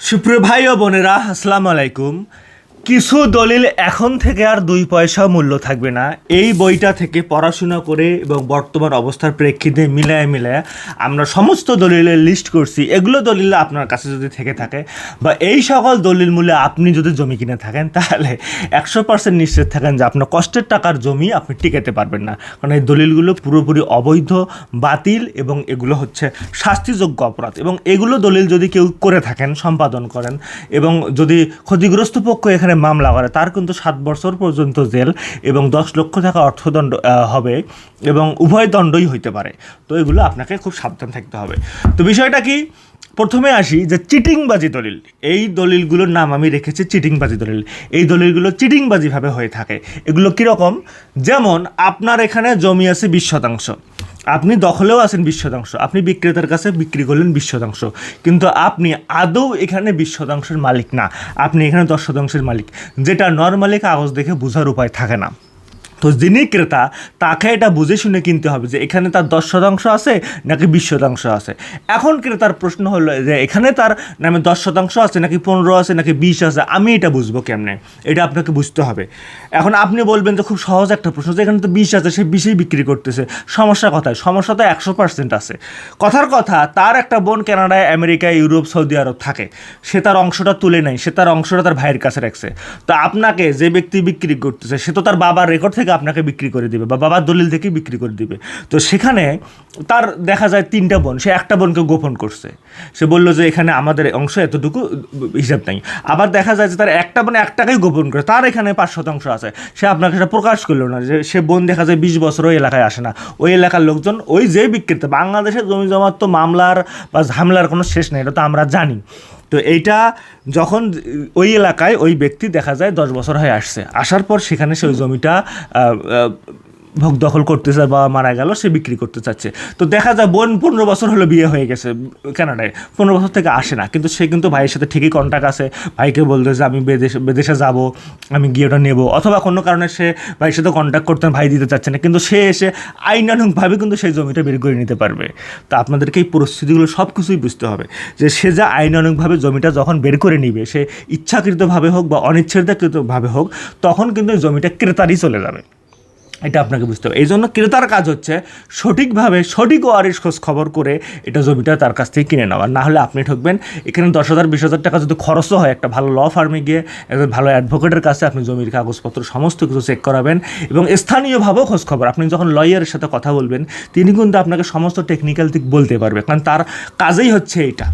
সুপ্রিয় ভাই ও বোনেরা আসসালামু আলাইকুম। কিছু দলিল এখন থেকে আর দুই পয়সা মূল্য থাকবে না। এই বইটা থেকে পড়াশোনা করে এবং বর্তমান অবস্থার প্রেক্ষিতে মিলায় মিলায় আমরা সমস্ত দলিলের লিস্ট করছি। এগুলো দলিল আপনার কাছে যদি থেকে থাকে বা এই সকল দলিল মূল্যে আপনি যদি জমি কিনে থাকেন, তাহলে একশো পার্সেন্ট নিশ্চিত থাকেন যে আপনার কষ্টের টাকার জমি আপনি টিকাতে পারবেন না। কারণ এই দলিলগুলো পুরোপুরি অবৈধ, বাতিল এবং এগুলো হচ্ছে শাস্তিযোগ্য অপরাধ। এবং এগুলো দলিল যদি কেউ করে থাকেন, সম্পাদন করেন এবং যদি ক্ষতিগ্রস্ত পক্ষ এখানে মামলা করে। তার কিন্তু সাত বছর পর্যন্ত জেল এবং দশ লক্ষ টাকা অর্থদণ্ড হবে এবং উভয় দণ্ডই হইতে পারে। তো এগুলো আপনাকে খুব সাবধান থাকতে হবে। তো বিষয়টা কি? প্রথমে আসি যে চিটিংবাজি দলিল। এই দলিলগুলোর নাম আমি রেখেছি চিটিংবাজি দলিল। এই দলিলগুলো চিটিংবাজিভাবে হয়ে থাকে। এগুলো কীরকম? যেমন আপনার এখানে জমি আছে বিশ শতাংশ। আপনি দখলেও আছেন বিশ শতাংশ। আপনি বিক্রেতার কাছে বিক্রি করলেন বিশ শতাংশ। কিন্তু আপনি আদৌ এখানে বিশ শতাংশের মালিক না। আপনি এখানে দশ শতাংশের মালিক। যেটা নর্মালি কাগজ দেখে বোঝার উপায় থাকে না। তো যিনি ক্রেতা, তাকে এটা বুঝে শুনে কিনতে হবে যে এখানে তার দশ শতাংশ আছে নাকি বিশ শতাংশ আছে। এখন ক্রেতার প্রশ্ন হলো যে এখানে তার নামে দশ শতাংশ আছে নাকি পনেরো আছে নাকি বিশ আছে, আমি এটা বুঝব কেমনে? এটা আপনাকে বুঝতে হবে। এখন আপনি বলবেন যে খুব সহজ একটা প্রশ্ন যে এখানে তো বিশ আছে, সে বিশেই বিক্রি করতেছে। সমস্যা কথায়? সমস্যা তো একশো পার্সেন্ট আছে। কথার কথা, তার একটা বোন কানাডায় আমেরিকা ইউরোপ, সৌদি আরব থাকে। সে তার অংশটা তুলে নেয়, সে তার অংশটা তার ভাইয়ের কাছে রাখছে। তো আপনাকে যে ব্যক্তি বিক্রি করতেছে, সে তো তার বাবার রেকর্ড থেকে আপনাকে বিক্রি করে দিবে বা বাবার দলিল থেকে বিক্রি করে দিবে। তো সেখানে তার দেখা যায় তিনটা বোন, সে একটা বোনকে গোপন করছে। সে বলল যে এখানে আমাদের অংশ এতটুকু হিসাব নাই। আবার দেখা যায় যে তার একটা বোন একটাকেই গোপন করে, তার এখানে পাঁচ শতাংশ আছে। সে আপনাকে সেটা প্রকাশ করল না যে সে বোন দেখা যায় বিশ বছর ওই এলাকায় আসে না। ওই এলাকার লোকজন ওই যে বিক্রেতা, বাংলাদেশের জমি জমার তো মামলার বা ঝামেলার কোনো শেষ নেই, এটা তো আমরা জানি। তো এইটা যখন ওই এলাকায় ওই ব্যক্তি দেখা যায় দশ বছর হয়ে আসছে, আসার পর সেখানে সেই জমিটা ভোগ দখল করতেছে বা মারা গেল, সে বিক্রি করতে চাচ্ছে। তো দেখা যায় বোন পনেরো বছর হলো বিয়ে হয়ে গেছে, কানাডায়। পনেরো বছর থেকে আসে না, কিন্তু সে কিন্তু ভাইয়ের সাথে ঠিকই কন্ট্যাক্ট আছে। ভাইকে বলতে যে, আমি বিদেশে বিদেশে যাব, আমি গিয়ে ওটা নেব। অথবা কোনো কারণে সে ভাইয়ের সাথে কন্ট্যাক্ট করতে ভাই দিতে চাচ্ছে না, কিন্তু সে এসে আইনানুগভাবে কিন্তু সেই জমিটা বের করে নিতে পারবে। তো আপনাদেরকে এই পরিস্থিতিগুলো সব কিছুই বুঝতে হবে, যে সে যা আইনানুগভাবে জমিটা যখন বের করে নিবে, সে ইচ্ছাকৃতভাবে হোক বা অনিচ্ছাকৃতভাবে হোক, তখন কিন্তু জমিটা ক্রেতারই চলে যাবে। এটা আপনাকে বুঝতে হবে। এই জন্য ক্রেতার কাজ হচ্ছে সঠিকভাবে সঠিক ওয়ারিশ খোঁজ খবর করে এটা জমিটা তার কাছ থেকে কিনে নেওয়া। না হলে আপনি ঠকবেন, এখানে দশ হাজার, বিশ হাজার টাকা যদি খরচও হয় একটা ভালো ল ফার্মে গিয়ে, একজন ভালো অ্যাডভোকেটের কাছে আপনি জমির কাগজপত্র, সমস্ত কিছু চেক করাবেন এবং স্থানীয়ভাবেও খোঁজ খবর। আপনি যখন লয়ারের সাথে কথা বলবেন, তিনি কিন্তু আপনাকে সমস্ত টেকনিক্যাল দিক বলতে পারবে। কারণ তার কাজেই হচ্ছে এইটা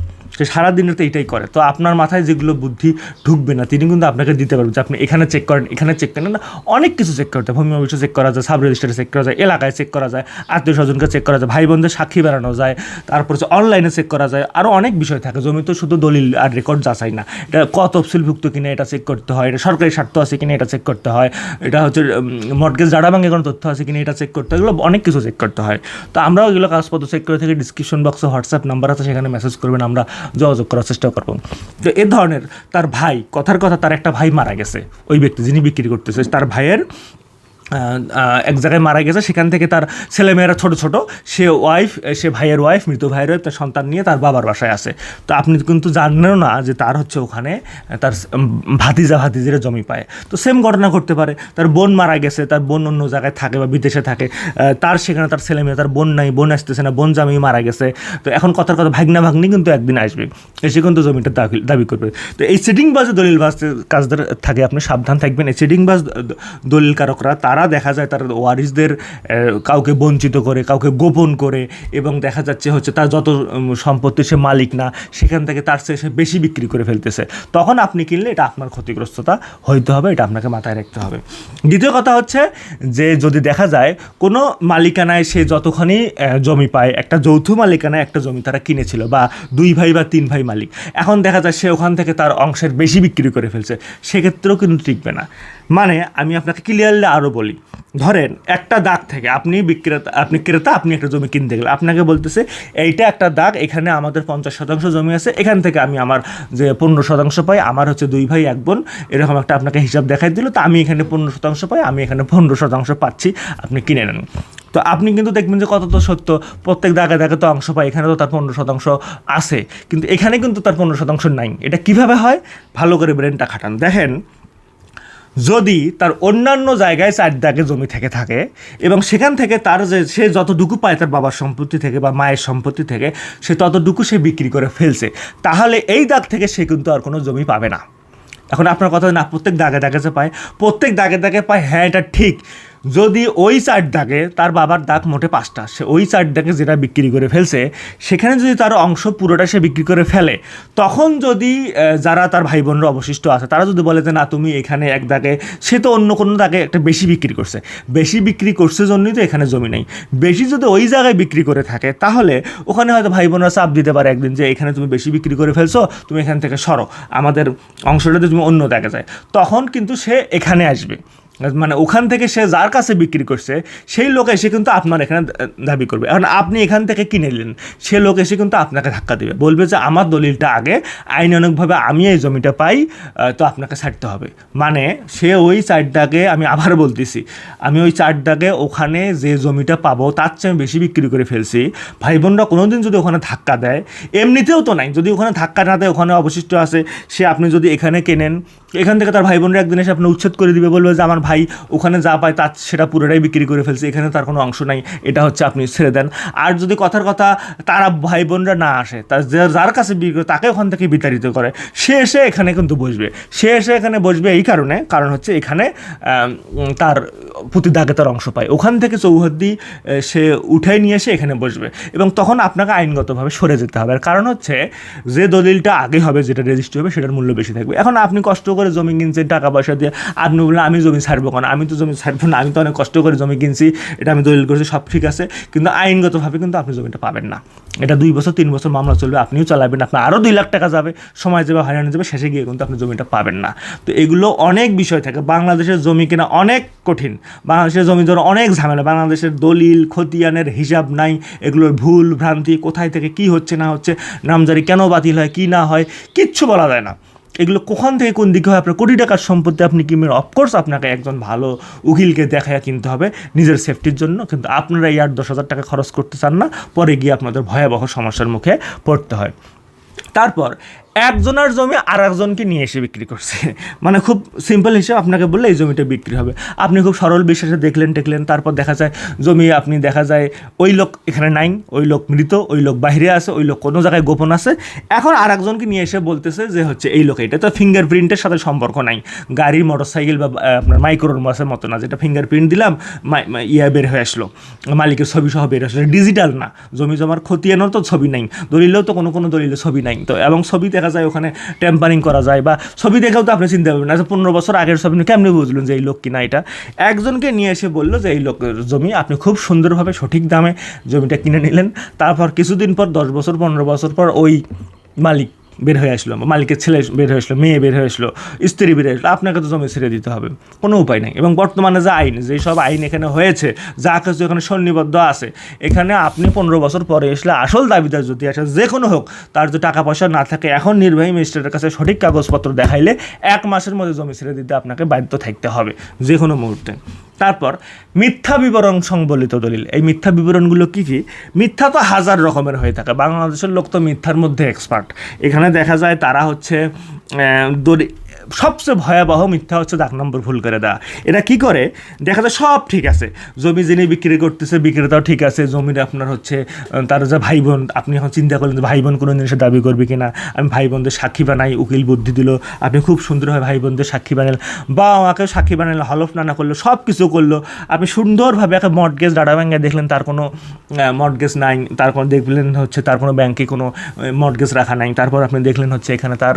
সে সারাদিনের তো এটাই করে। তো আপনার মাথায় যেগুলো বুদ্ধি ঢুকবে না, তিনি কিন্তু আপনাকে দিতে পারবেন যে আপনি এখানে চেক করেন, এখানে চেক করেন। না অনেক কিছু চেক করতে ভূমি অফিসে চেক করা যায় সাব রেজিস্টারে চেক করা যায়, এলাকায় চেক করা যায়, আত্মীয় স্বজনকে চেক করা যায় ভাই বোনদের সাক্ষী বেড়ানো যায়, তারপর হচ্ছে অনলাইনে চেক করা যায়। আরও অনেক বিষয় থাকে। জমি তো শুধু দলিল আর রেকর্ড যাচাই না। এটা কত তফসিলভুক্ত কিনা এটা চেক করতে হয়, এটা সরকারি স্বার্থ আছে কিনা এটা চেক করতে হয়, এটা হচ্ছে মর্গেজ জাডা ভাঙে কোনো তথ্য আছে কিনা এটা চেক করতে হয়। এগুলো অনেক কিছু চেক করতে হয়। তো আমরাও এগুলো কাগজপত্র চেক করে থেকে ডিসক্রিপশন বক্সে হোয়াটসঅ্যাপ নাম্বার আছে, সেখানে মেসেজ করবেন, আমরা যোগাযোগ করার চেষ্টা করব। তো এ ধরনের তার ভাই, কথার কথা তার একটা ভাই মারা গেছে। ওই ব্যক্তি যিনি বিক্রি করতেছে, তার ভাইয়ের এক জায়গায় মারা গেছে, সেখান থেকে তার ছেলেমেয়েরা ছোট ছোট। সে ওয়াইফ সে ভাইয়ের ওয়াইফ মৃত ভাইয়ের ওয়াইফ তার সন্তান নিয়ে তার বাবার বাসায় আছে তো আপনি কিন্তু জানেনও না যে তার হচ্ছে ওখানে, তার ভাতিজা, ভাতিজিরা জমি পায়। তো সেম ঘটনা ঘটতে পারে। তার বোন মারা গেছে, তার বোন অন্য জায়গায় থাকে বা বিদেশে থাকে। তার সেখানে তার ছেলে মেয়ে তার বোন নাই, বোন আসতেছে না, বোন জামি মারা গেছে। তো এখন কথার কথা, ভাগনা ভাগ্নি কিন্তু একদিন আসবে, এসে কিন্তু জমিটা দাবি দাবি করবে। তো এই সিটিং বাজে দলিল বাজ কাজদের থাকে, আপনি সাবধান থাকবেন। এই সিটিং বাজ দলিল কারকরা, তারা দেখা যায় তার ওয়ারিসদের কাউকে বঞ্চিত করে, কাউকে গোপন করে এবং দেখা যাচ্ছে হচ্ছে তার যত সম্পত্তি সে মালিক না, সেখান থেকে তার চেয়ে সে বেশি বিক্রি করে ফেলতেছে। তখন আপনি কিনলে এটা আপনার ক্ষতিগ্রস্ততা হইতে হবে, এটা আপনাকে মাথায় রাখতে হবে। দ্বিতীয় কথা হচ্ছে যে যদি দেখা যায় কোনো মালিকানায় সে যতখানি জমি পায়, একটা যৌথ মালিকানায় একটা জমি তারা কিনেছিল বা দুই ভাই বা তিন ভাই মালিক, এখন দেখা যায় সে ওখান থেকে তার অংশের বেশি বিক্রি করে ফেলছে, সেক্ষেত্রেও কিন্তু টিকবে না। মানে আমি আপনাকে ক্লিয়ারলি আরও বলি। ধরেন, একটা দাগ থেকে আপনি বিক্রেতা, আপনি ক্রেতা, আপনি একটা জমি কিনতে গেলেন। আপনাকে বলতেছে, এইটা একটা দাগ, এখানে আমাদের পঞ্চাশ শতাংশ জমি আছে, এখান থেকে আমি আমার যে পনেরো শতাংশ পাই, আমার হচ্ছে দুই ভাই, এক বোন, এরকম একটা আপনাকে হিসাব দেখাই দিল, তো আমি এখানে পনেরো শতাংশ পাই, আমি এখানে পনেরো শতাংশ পাচ্ছি, আপনি কিনে নেন। তো আপনি কিন্তু দেখবেন যে কত তো সত্য, প্রত্যেক দাগে দাগে তো অংশ পায় এখানে তো তার পনেরো শতাংশ আছে, কিন্তু এখানে কিন্তু তার পনেরো শতাংশ নাই। এটা কীভাবে হয়? ভালো করে ব্রেনটা খাটান। দেখেন যদি তার অন্যান্য জায়গায় চার দাগে জমি থেকে থাকে এবং সেখান থেকে তার যে, সে যতটুকু পায় তার বাবার সম্পত্তি থেকে বা মায়ের সম্পত্তি থেকে, সে ততটুকু সে বিক্রি করে ফেলছে। তাহলে এই দাগ থেকে সে কিন্তু আর কোনো জমি পাবে না। এখন আপনার কথা না, প্রত্যেক দাগে দাগে যে পায়, প্রত্যেক দাগে দাগে পায় হ্যাঁ এটা ঠিক। যদি ওই চার দাগে তার বাবার দাগ মোটে পাঁচটা, সে ওই চার দাগে যেটা বিক্রি করে ফেলছে, সেখানে যদি তার অংশ পুরোটা সে বিক্রি করে ফেলে, তখন যদি যারা তার ভাই বোনরা অবশিষ্ট আছে, তারা যদি বলে যে না, তুমি এখানে এক দাগে, সে তো অন্য কোনো দাগে একটা বেশি বিক্রি করছে। বেশি বিক্রি করছে জন্যই তো এখানে জমি নেই। বেশি যদি ওই জায়গায় বিক্রি করে থাকে, তাহলে ওখানে হয়তো ভাই বোনরা চাপ দিতে পারে একদিন যে, এখানে তুমি বেশি বিক্রি করে ফেলছো, তুমি এখান থেকে সরো। আমাদের অংশটাতে তুমি অন্য দাগে যায়। তখন কিন্তু সে এখানে আসবে। মানে ওখান থেকে সে যার কাছে বিক্রি করছে, সেই লোক এসে কিন্তু আপনার এখানে দাবি করবে। এখন আপনি এখান থেকে কিনে নিলেন, সে লোক এসে কিন্তু আপনাকে ধাক্কা দেবে। বলবে যে, আমার দলিলটা আগে, আইনানুগভাবে আমি এই জমিটা পাই তো আপনাকে ছাড়তে হবে। মানে সে ওই চার দাগে আমি আবার বলতেছি, আমি ওই চার দাগে ওখানে যে জমিটা পাবো, তার চেয়ে আমি বেশি বিক্রি করে ফেলছি। ভাই বোনরা কোনোদিন যদি ওখানে ধাক্কা দেয়, এমনিতেও তো নাই। যদি ওখানে ধাক্কা না দেয়, ওখানে অবশিষ্ট আছে। সে আপনি যদি এখানে কেনেন এখান থেকে তার ভাই বোনরা একদিন এসে আপনি উচ্ছেদ করে দিবে, বলবে যে, আমার ভাই ওখানে যা পায় তার সেটা পুরোটাই বিক্রি করে ফেলছে, এখানে তার কোনো অংশ নাই, এটা হচ্ছে আপনি ছেড়ে দেন। আর যদি কথার কথা তারা ভাই বোনরা না আসে, তার যার কাছে বিক্রি করে, তাকে ওখান থেকে বিতাড়িত করে, সে এসে এখানে কিন্তু বসবে। সে এসে এখানে বসবে এই কারণে, কারণ হচ্ছে এখানে তার প্রতি দাগে তার অংশ পায়। ওখান থেকে চৌহদ্দি সে উঠাই নিয়ে এসে এখানে বসবে এবং তখন আপনাকে আইনগতভাবে সরে যেতে হবে। আর কারণ হচ্ছে, যে দলিলটা আগে হবে, যেটা রেজিস্ট্রি হবে, সেটার মূল্য বেশি থাকবে। এখন আপনি কষ্ট করে জমি কিনছেন টাকা পয়সা দিয়ে। আপনি বললেন আমি জমি ছাড়বো কেন? আমি তো জমি ছাড়বো না, আমি তো অনেক কষ্ট করে জমি কিনছি, এটা আমি দলিল করেছি, সব ঠিক আছে। কিন্তু আইনগতভাবে কিন্তু আপনি জমিটা পাবেন না। এটা দুই বছর, তিন বছর মামলা চলবে, আপনিও চালাবেন, আপনার আরও দুই লাখ টাকা যাবে, সময় যাবে, হয়রানি যাবে, শেষে গিয়ে কিন্তু আপনি জমিটা পাবেন না। তো এগুলো অনেক বিষয় থাকে। বাংলাদেশের জমি কেনা অনেক কঠিন। বাংলাদেশের জমি ধরো অনেক ঝামেলা। বাংলাদেশের দলিল, খতিয়ানের হিসাব নাই, এগুলোর ভুল ভ্রান্তি, কোথায় থেকে কি হচ্ছে, না হচ্ছে, নামজারি কেন বাতিল হয়, কি না হয়, কিচ্ছু বলা যায় না। এগুলো কোখান থেকে কোন দিকে হয়? আপনার কোটি টাকার সম্পত্তি আপনি কিনবেন। অফকোর্স আপনাকে একজন ভালো উকিলকে দেখায় কিনতে হবে নিজের সেফটির জন্য। কিন্তু আপনারা এই আট দশ হাজার টাকা খরচ করতে চান না। পরে গিয়ে আপনাদের ভয়াবহ সমস্যার মুখে পড়তে হয়। তারপর একজনের জমি আর একজনকে নিয়ে এসে বিক্রি করছে। মানে খুব সিম্পল হিসেবে আপনাকে বললে এই জমিটা বিক্রি হবে। আপনি খুব সরল বিশ্বাসে দেখলেন, টেকলেন, তারপর দেখা যায় জমি আপনি দেখা যায় ওই লোক এখানে নাই, ওই লোক মৃত, ওই লোক বাইরে আছে, ওই লোক কোনো জায়গায় গোপন আছে। এখন আর একজনকে নিয়ে এসে বলতেছে যে হচ্ছে এই লোক এটা। তো ফিঙ্গারপ্রিন্টের সাথে সম্পর্ক নাই। গাড়ি মোটরসাইকেল বা আপনার মাইক্রোর মাসের মতো না। যেটা ফিঙ্গারপ্রিন্ট দিলাম ইয়া বের হয়ে আসলো। মালিকের ছবি সহ বের আসলো। ডিজিটাল না। জমি জমার খতিয়ানোর তো ছবি নাই। দলিলেও তো কোনো কোনো দলিলে ছবি নাই। তো এবং ছবি দেখা যায় ওখানে টেম্পারিং করা যায় বা ছবি দেখেও তো আপনি চিন্তা করবেন আচ্ছা পনেরো বছর আগের ছবি কেমনি বুঝলেন যে এই লোক কিনা এটা? একজনকে নিয়ে এসে বলল যে এই লোক জমি আপনি খুব সুন্দরভাবে সঠিক দামে জমিটা কিনে নিলেন। তারপর কিছুদিন পর, দশ বছর, পনেরো বছর পর ওই মালিক বের হয়ে আসলো, মালিকের ছেলে বের হয়ে আসলো, মেয়ে বের হয়ে আসলো, স্ত্রী বের হয়ে আসলো, আপনাকে তো জমি ছেড়ে দিতে হবে, কোনো উপায় নেই। এবং বর্তমানে যে আইন, যে সব আইন এখানে হয়েছে, যা কিছু এখানে সন্নিবদ্ধ আছে, এখানে আপনি পনেরো বছর পরে আসলে আসল দাবিদার যদি আসে যে কোনো হোক, তার যদি টাকা পয়সা না থাকে, এখন নির্বাহী ম্যাজিস্ট্রেটের কাছে সঠিক কাগজপত্র দেখাইলে এক মাসের মধ্যে জমি ছেড়ে দিতে আপনাকে বাধ্য থাকতে হবে, যে কোনো মুহূর্তে। তারপর মিথ্যা বিবরণ সংবলিত দলিল। এই মিথ্যা বিবরণগুলো কী কী? মিথ্যা তো হাজার রকমের হয়ে থাকে। বাংলাদেশের লোক তো মিথ্যার মধ্যে এক্সপার্ট এখানে দেখা যায় তারা হচ্ছে দলি সবচেয়ে ভয়াবহ মিথ্যা হচ্ছে দাগ নম্বর ভুল করে দেওয়া। এটা কি করে? দেখা যায় সব ঠিক আছে। জমি যিনি বিক্রি করতেছে, বিক্রেতাও ঠিক আছে। জমির আপনার হচ্ছে তার যে ভাই বোন আপনি এখন চিন্তা করলেন ভাই বোন কোনো জিনিসের দাবি করবে কিনা? আমি ভাই বোনদের সাক্ষী বানাই, উকিল বুদ্ধি দিল। আপনি খুব সুন্দরভাবে ভাই বোনদের সাক্ষী বানালেন। বা আমাকে সাক্ষী বানালেন, হলফ নানা করল সব কিছু করল। আপনি সুন্দরভাবে একটা মর্টগেজ ডাটা ব্যাঙ্কে দেখলেন, তার কোনো মর্টগেজ নাই। তার কোনো দেখলেন হচ্ছে, তার কোনো ব্যাংকে কোনো মর্টগেজ রাখা নাই। তারপর আপনি দেখলেন হচ্ছে, এখানে তার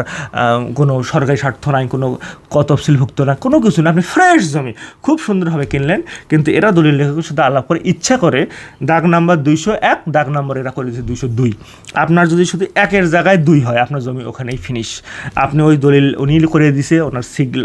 কোনো সরকারি স্বার্থ নাই। কোনো কতফসিলভুক্ত না, কোনো কিছু না। আপনি ফ্রেশ জমি, খুব সুন্দরভাবে কিনলেন, কিন্তু এরা দলিল লেখকের শুধু আলাপ করে ইচ্ছা করে দাগ নাম্বার দুইশো এক, দাগ নাম্বার এরা করে দিয়েছে দুইশো দুই। আপনার যদি শুধু একের জায়গায় দুই হয়, আপনার জমি ওখানেই ফিনিশ আপনি ওই দলিল উনি করে দিছে ওনার সিগল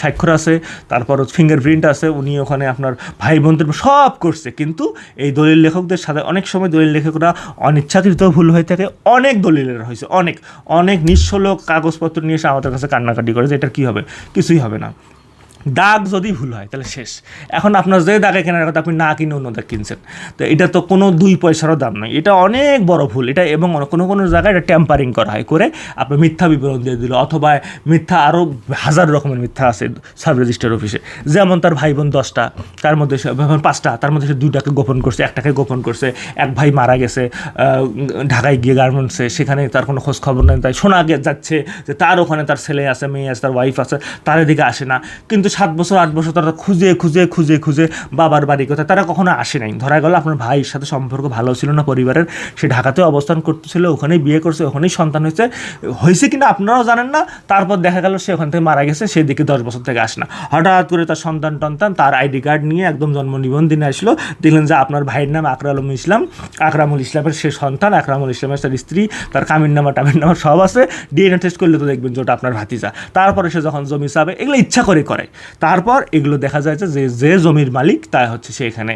স্বাক্ষর আছে, তারপর ফিঙ্গারপ্রিন্ট আছে, উনি ওখানে আপনার ভাই বোনদের সব করছে। কিন্তু এই দলিল লেখকদের সাথে অনেক সময় দলিল লেখকরা অনিচ্ছাকৃত ভুল হয়ে থাকে, অনেক দলিলের হয়েছে, অনেক। অনেক নিঃস্ব লোক কাগজপত্র নিয়ে এসে আমাদের কাছে কান্নাকাটি করে। যে এটা কী হবে? কিছুই হবে না। দাগ যদি ভুল হয়, তাহলে শেষ। এখন আপনার যে দাগে কেনার কথা আপনি না কিনে অন্য দাগ কিনছেন। তো এটা তো কোনো দুই পয়সারও দাম নয়। এটা অনেক বড় ভুল। এটা এবং কোনো কোনো জায়গায় এটা ট্যাম্পারিং করা হয় করে আপনি মিথ্যা বিবরণ দিয়ে দিল অথবা মিথ্যা আরও হাজার রকমের মিথ্যা আছে সাব রেজিস্টার অফিসে। যেমন তার ভাই বোন দশটা, তার মধ্যে পাঁচটা, তার মধ্যে সে দুইটাকে গোপন করছে, একটাকে গোপন করছে, এক ভাই মারা গেছে ঢাকায় গিয়ে গার্মেন্টসে সেখানে তার কোনো খোঁজ খবর নেই, তাই শোনা যাচ্ছে যে তার ওখানে তার ছেলে আছে, মেয়ে আছে, তার ওয়াইফ আছে, তার এদিকে আসে না। কিন্তু সাত বছর, আট বছর তারা খুঁজে খুঁজে খুঁজে খুঁজে বাবার বাড়ি কোথায় তারা কখনো আসে নাই। ধরা গেল আপনার ভাইয়ের সাথে সম্পর্ক ভালো ছিল না পরিবারের। সে ঢাকাতে অবস্থান করতেছিল, ওখানেই বিয়ে করছে, ওখানেই সন্তান হয়েছে। হয়েছে কিনা আপনারাও জানেন না। তারপর দেখা গেল সে ওখান থেকে মারা গেছে সেদিকে দশ বছর থেকে আসে না। হঠাৎ করে তার সন্তান টন্তান তার আইডি কার্ড নিয়ে একদম জন্ম নিবন্ধনে আসলো। দেখলেন যে আপনার ভাইয়ের নাম আকরাম ইসলাম। আকরামুল ইসলামের সে সন্তান, আকরামুল ইসলামের তার স্ত্রী, তার কামির নামা টামির নামা সব আছে। ডিএনএ টেস্ট করলে তো দেখবেন যে ওটা আপনার ভাতিজা। তারপরে সে যখন জমি চাবে, এগুলো ইচ্ছা করে করে। তারপর এগুলো দেখা যায় যে যে জমির মালিক তা হচ্ছে সে এখানে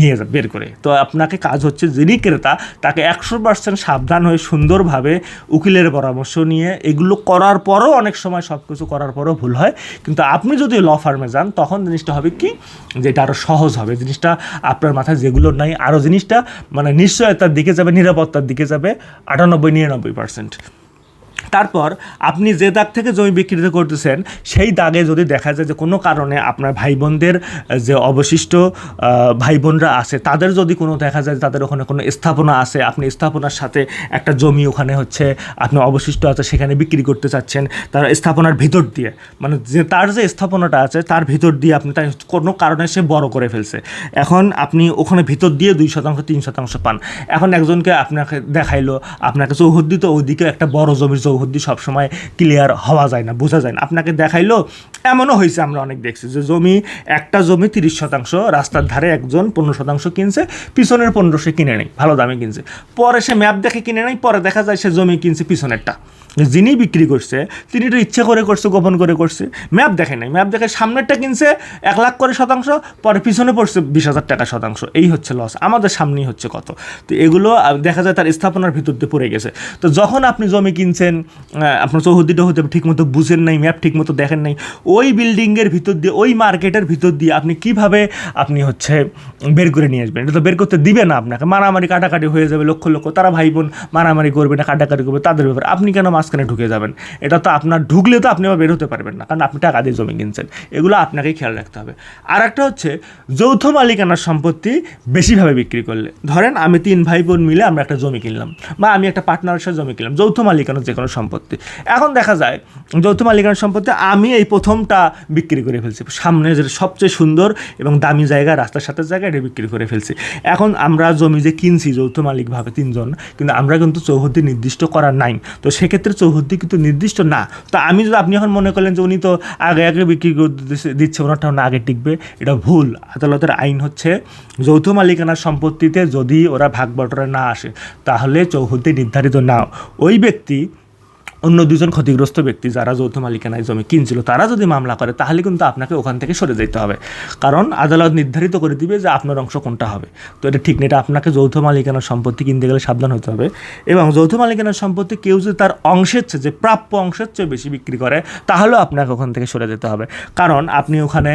নিয়ে যা বের করে। তো আপনাকে কাজ হচ্ছে যিনি ক্রেতা, তাকে একশো পার্সেন্ট সাবধান হয়ে সুন্দরভাবে উকিলের পরামর্শ নিয়ে, এগুলো করার পরও অনেক সময় সব কিছু করার পরও ভুল হয়। কিন্তু আপনি যদি ল ফার্মে যান, তখন জিনিসটা হবে কি? যে এটা আরও সহজ হবে। জিনিসটা আপনার মাথায় যেগুলো নাই আরও জিনিসটা মানে নিশ্চয়তার দিকে যাবে, নিরাপত্তার দিকে যাবে, আটানব্বই, নিরানব্বই পার্সেন্ট তারপর আপনি যে দাগ থেকে জমি বিক্রিত করতেছেন, সেই দাগে যদি দেখা যায় যে কোনো কারণে আপনার ভাই বোনদের যে অবশিষ্ট ভাই বোনরা আছে, তাদের যদি কোনো দেখা যায় তাদের ওখানে কোনো স্থাপনা আছে, আপনি স্থাপনার সাথে একটা জমি ওখানে হচ্ছে, আপনি অবশিষ্ট আছে, সেখানে বিক্রি করতে চাচ্ছেন, তার স্থাপনার ভিতর দিয়ে মানে যে তার যে স্থাপনাটা আছে, তার ভিতর দিয়ে আপনি তাই কোনো কারণে সে বড় করে ফেলছে। এখন আপনি ওখানে ভিতর দিয়ে দুই শতাংশ, তিন শতাংশ পান। এখন একজনকে আপনাকে দেখাইলো, আপনাকে চৌহদ্দি তো ওইদিকে একটা বড় জমির চৌহদ্দি সবসময় ক্লিয়ার হওয়া যায় না, বোঝা যায় না। আপনাকে দেখাইলো, এমনও হয়েছে, আমরা অনেক দেখছি যে জমি, একটা জমি তিরিশ শতাংশ, রাস্তার ধারে একজন পনেরো শতাংশ কিনছে, পিছনের পনেরো সে কিনে নেয় ভালো দামে কিনছে। পরে সে ম্যাপ দেখে কিনে নেয় পরে দেখা যায় সে জমি কিনছে পিছনেরটা। যিনি বিক্রি করছে, তিনি এটা ইচ্ছে করে করছে, গোপন করে করছে। ম্যাপ দেখে নাই। ম্যাপ দেখে সামনেরটা কিনছে এক লাখ করে শতাংশ, পরে পিছনে পড়ছে বিশ হাজার টাকা শতাংশ। এই হচ্ছে লস আমাদের সামনেই হচ্ছে কত। তো এগুলো দেখা যায় তার স্থাপনার ভিতর দিয়ে পড়ে গেছে। তো যখন আপনি জমি কিনছেন আপনার চৌহদ্দিটা হতে ঠিকমতো বুঝেন নাই, ম্যাপ ঠিকমতো দেখেন নাই, ওই বিল্ডিংয়ের ভিতর দিয়ে, ওই মার্কেটের ভিতর দিয়ে আপনি কীভাবে আপনি হচ্ছে বের করে নিয়ে আসবেন? এটা তো বের করতে দিবে না আপনাকে। মারামারি, কাটাকাটি হয়ে যাবে লক্ষ লক্ষ। তারা ভাই বোন মারামারি করবে না, কাটাকাটি করবে, তাদের ব্যাপারে। আপনি কেন মাঝখানে ঢুকে যাবেন। এটা তো আপনার ঢুকলে তো আপনি আবার বের হতে পারবেন না, কারণ আপনি টাকা দিয়ে জমি কিনছেন। এগুলো আপনাকেই খেয়াল রাখতে হবে। আর একটা হচ্ছে, যৌথ মালিকানার সম্পত্তি বেশিভাবে বিক্রি করলে। ধরেন আমি তিন ভাই বোন মিলে আমরা একটা জমি কিনলাম, বা আমি একটা পার্টনারের সাথে জমি কিনলাম, যৌথ মালিকানার যে কোনো সম্পত্তি। এখন দেখা যায়, যৌথ মালিকানার সম্পত্তি আমি এই প্রথমটা বিক্রি করে ফেলছি। সামনে যে সবচেয়ে সুন্দর এবং দামি জায়গা, রাস্তার সাথে জায়গা, এটা বিক্রি করে ফেলছি। এখন আমরা জমি যে কিনছি, যৌথ মালিকভাবে তিনজন, কিন্তু আমরা কিন্তু চৌহদ্দি নির্দিষ্ট করা নাই। তো সেক্ষেত্রে চৌহদ্দি কিন্তু নির্দিষ্ট না। তো আমি যদি আপনি এখন মনে করলেন যে উনি তো আগে আগে বিক্রি দিচ্ছে ওনারটা না আগে টিকবে, এটা ভুল। আদালতের আইন হচ্ছে যৌথ মালিকানার সম্পত্তিতে যদি ওরা ভাগ বটরে না আসে, তাহলে চৌহদ্দি নির্ধারিত না। ওই ব্যক্তি অন্য দুজন ক্ষতিগ্রস্ত ব্যক্তি যারা যৌথ মালিকানায় জমি কিনছিল, তারা যদি মামলা করে, তাহলে কিন্তু আপনাকে ওখান থেকে সরে যেতে হবে। কারণ আদালত নির্ধারিত করে দিবে যে আপনার অংশ কোনটা হবে। তো এটা ঠিক নেই এটা আপনাকে যৌথ মালিকানার সম্পত্তি কিনতে গেলে সাবধান হতে হবে। এবং যৌথ মালিকানার সম্পত্তি কেউ যদি তার অংশের চেয়ে, যে প্রাপ্য অংশের চেয়ে বেশি বিক্রি করে, তাহলেও আপনাকে ওখান থেকে সরে যেতে হবে। কারণ আপনি ওখানে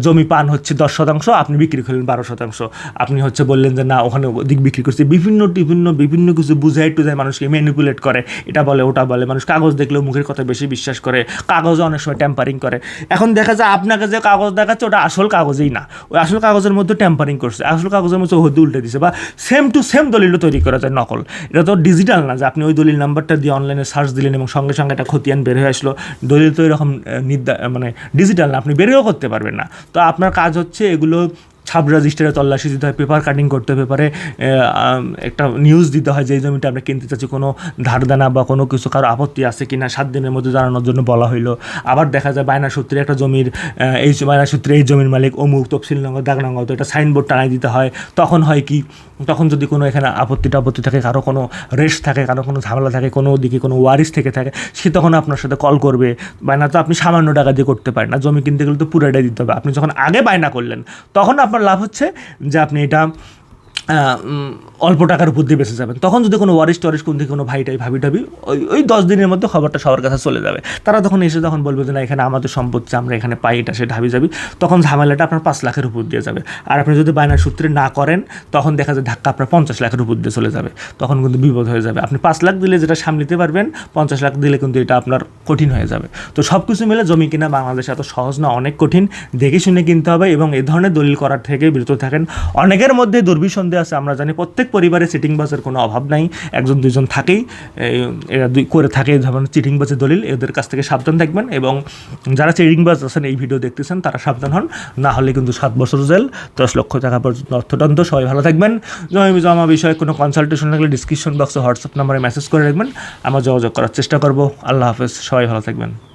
জমি পান হচ্ছে দশ শতাংশ, আপনি বিক্রি করলেন বারো শতাংশ। আপনি হচ্ছে বললেন যে, না, ওখানে দিক বিক্রি করছে। বিভিন্ন বিভিন্ন বিভিন্ন কিছু বুঝাই টুজাই মানুষকে ম্যানিপুলেট করে। এটা বলে, ওটা বলে মানুষ কাগজ দেখলেও মুখের কথা বেশি বিশ্বাস করে কাগজে অনেক সময় ট্যাম্পারিং করে। এখন দেখা যায় আপনাকে যে কাগজ দেখাচ্ছে, ওটা আসল কাগজেই না। ওই আসল কাগজের মধ্যে ট্যাম্পারিং করছে, আসল কাগজের মধ্যে হদ্দি উল্টে দিছে বা সেম টু সেম দলিলও তৈরি করা যায়, নকল। এটা তো ডিজিটাল না যে আপনি ওই দলিল নাম্বারটা দিয়ে অনলাইনে সার্চ দিলেন এবং সঙ্গে সঙ্গে একটা খতিয়ান বের হয়ে আসলো। দলিল তো এরকম নির্দা মানে ডিজিটাল না, আপনি বেরেও করতে পারবেন না। তো আপনার কাজ হচ্ছে এগুলো সাব রেজিস্টারে তল্লাশি দিতে হয় পেপার কাটিং করতে পেপারে একটা নিউজ দিতে হয় যে এই জমিটা আমরা কিনতে চাচ্ছি, কোনো ধারদানা বা কোনো কিছু, কারও আপত্তি আছে কি না সাত দিনের মধ্যে জানানোর জন্য বলা হইল। আবার দেখা যায় বায়না সূত্রে একটা জমির এই বায়না সূত্রে এই জমির মালিক অমুক, তফসিল নগর দাগনগর তো এটা সাইনবোর্ড টানাই দিতে হয়। তখন হয় কি তখন যদি কোনো এখানে আপত্তি টাপত্তি থাকে, কারও কোনো রেস্ট থাকে, কারও কোনো ঝামেলা থাকে, কোনো দিকে কোনো ওয়ারিস থেকে থাকে, সে তখন আপনার সাথে কল করবে। বায়না তো আপনি সামান্য টাকা দিয়ে করতে পারেন না, জমি কিনতে গেলে তো পুরোটাই দিতে হবে। আপনি যখন আগে বায়না করলেন, তখন আপনার লাভ হচ্ছে যে আপনি এটা অল্প টাকার উপর দিয়ে বেঁচে যাবেন। তখন যদি কোনো ওয়ারিশ টরিশ কোন থেকে কোনো ভাইটাই ভাবি টাবি, ওই ওই দশ দিনের মধ্যে খবরটা সবার কাছে চলে যাবে। তারা তখন এসে তখন বলবে যে, না, এখানে আমাদের সম্পত্তি আমরা এখানে পাই, এটা সে ঢাবি যাবি। তখন ঝামেলাটা আপনার পাঁচ লাখের উপর দিয়ে যাবে। আর আপনি যদি বায়নার সূত্রে না করেন, তখন দেখা যায় ধাক্কা আপনার পঞ্চাশ লাখের উপর দিয়ে চলে যাবে। তখন কিন্তু বিপদ হয়ে যাবে। আপনি পাঁচ লাখ দিলে যেটা সামলিতে পারবেন, পঞ্চাশ লাখ দিলে কিন্তু এটা আপনার কঠিন হয়ে যাবে। তো সব কিছু মিলে জমি কিনা বাংলাদেশে এত সহজ না, অনেক কঠিন। দেখে শুনে কিনতে হবে এবং এই ধরনের দলিল করার থেকে বিরত থাকেন। অনেকের মধ্যে দুর্বিসন্ধে আছে, আমরা জানি প্রত্যেক পরিবারে চিটিং বাসের কোনো অভাব নাই, একজন দুজন থাকেই এরা দুই, করে থাকে এই ধরনের চিটিং বাসের দলিল, এদের কাছ থেকে সাবধান থাকবেন এবং যারা চিটিং বাস আছেন, এই ভিডিও দেখতেছেন, তারা সাবধান হন, না হলে কিন্তু সাত বছর জেল, দশ লক্ষ টাকা পর্যন্ত অর্থদণ্ড সবাই ভালো থাকবেন। জমি জমা বিষয়ে কোনো কনসালটেশন লাগলে ডিসক্রিপশন বক্সে হোয়াটসঅ্যাপ নাম্বারে মেসেজ করে রাখবেন, আমরা যোগাযোগ করার চেষ্টা করব। আল্লাহ হাফেজ, সবাই ভালো থাকবেন।